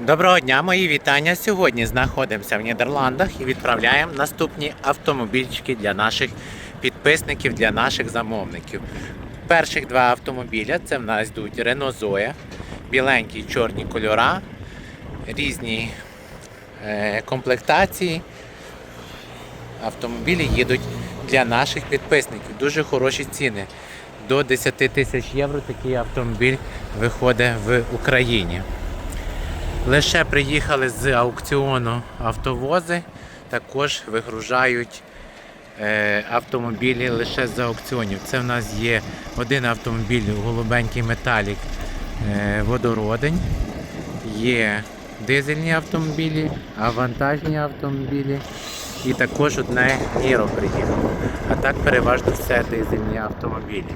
Доброго дня, мої вітання. Сьогодні знаходимося в Нідерландах і відправляємо наступні автомобільчики для наших підписників, для наших замовників. Перших два автомобіля це в нас йдуть Renault Zoe, біленькі чорні кольора, різні е, комплектації. Автомобілі їдуть для наших підписників. Дуже хороші ціни. До 10 тисяч євро такий автомобіль виходить в Україні. Лише приїхали з аукціону автовози, також вигружають е, автомобілі лише з аукціонів. Це в нас є один автомобіль голубенький металік е, водородень, є дизельні автомобілі, авантажні автомобілі і також одне Ніро приїхало. А так переважно все дизельні автомобілі.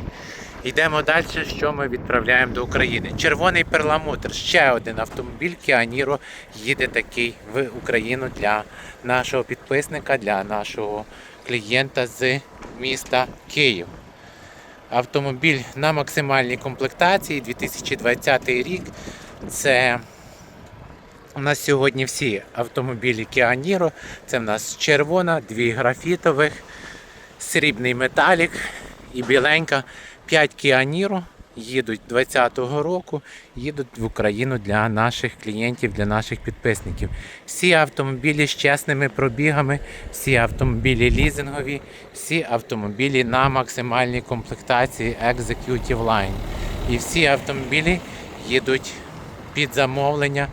Йдемо далі, що ми відправляємо до України. Червоний перламутр. Ще один автомобіль Niro їде такий в Україну для нашого підписника, для нашого клієнта з міста Київ. Автомобіль на максимальній комплектації 2020 рік. Це у нас сьогодні всі автомобілі Niro. Це в нас червона, дві графітових, срібний металік і біленька. 5 Kia Niro їдуть 2020 року, їдуть в Україну для наших клієнтів, для наших підписників. Всі автомобілі з чесними пробігами, всі автомобілі лізингові, всі автомобілі на максимальній комплектації Executive Line. І всі автомобілі їдуть під замовлення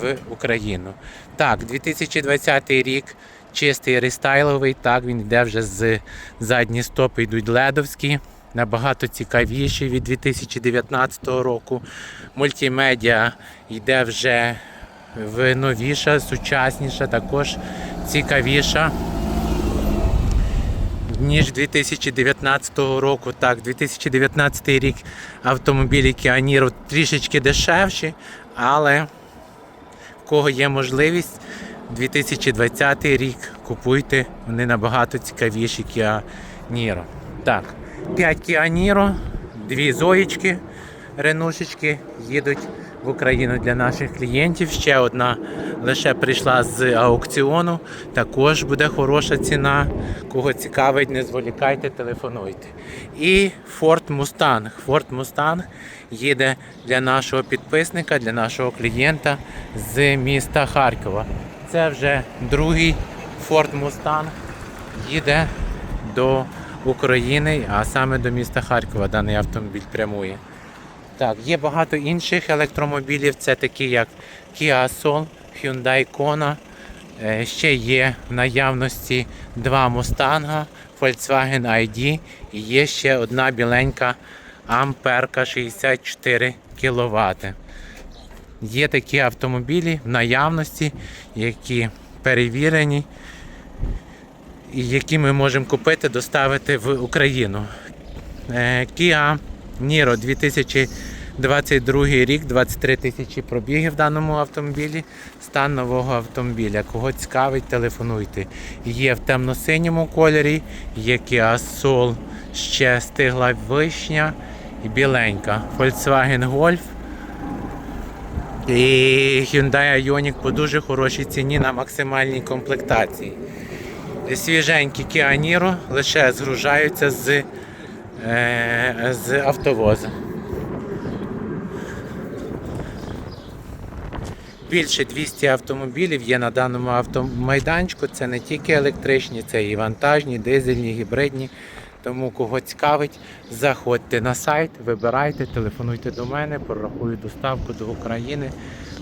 в Україну. Так, 2020 рік чистий рестайловий, так, він йде вже з задні стопи йдуть ледовські набагато цікавіший від 2019 року. Мультимедіа йде вже в новіша, сучасніша, також цікавіша. Ніж 2019 року. Так, 2019 рік автомобілі Niro трішечки дешевші, але в кого є можливість, 2020 рік купуйте, вони набагато цікавіші Niro. Так. 5 Kia Niro, дві зоїчки, ренушечки їдуть в Україну для наших клієнтів. Ще одна лише прийшла з аукціону. Також буде хороша ціна. Кого цікавить, не зволікайте, телефонуйте. І Ford Mustang. Ford Mustang їде для нашого підписника, для нашого клієнта з міста Харкова. Це вже другий Ford Mustang їде до України, а саме до міста Харкова даний автомобіль прямує. Так, є багато інших електромобілів, це такі як Kia Soul, Hyundai Kona. Е, Ще є в наявності два Мустанга, Volkswagen ID і є ще одна біленька Амперка 64 кВт. Є такі автомобілі в наявності, які перевірені які ми можемо купити, доставити в Україну. Е, Kia Niro 2022 рік, 23 тисячі пробігів в даному автомобілі. Стан нового автомобіля. Кого цікавить, телефонуйте. Є в темно-синьому кольорі, є Kia Soul, ще стигла вишня і біленька. Volkswagen Golf. І Hyundai Ioniq по дуже хорошій ціні на максимальній комплектації свіженькі Kia лише згружаються з, е, з автовоза. Більше 200 автомобілів є на даному автомайданчику. Це не тільки електричні, це і вантажні, дизельні, гібридні. Тому кого цікавить, заходьте на сайт, вибирайте, телефонуйте до мене, прорахую доставку до України.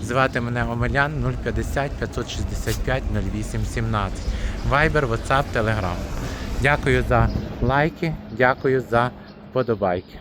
Звати мене Омелян 050 565 08 17. Viber, WhatsApp, Telegram. Дякую за лайки, дякую за вподобайки.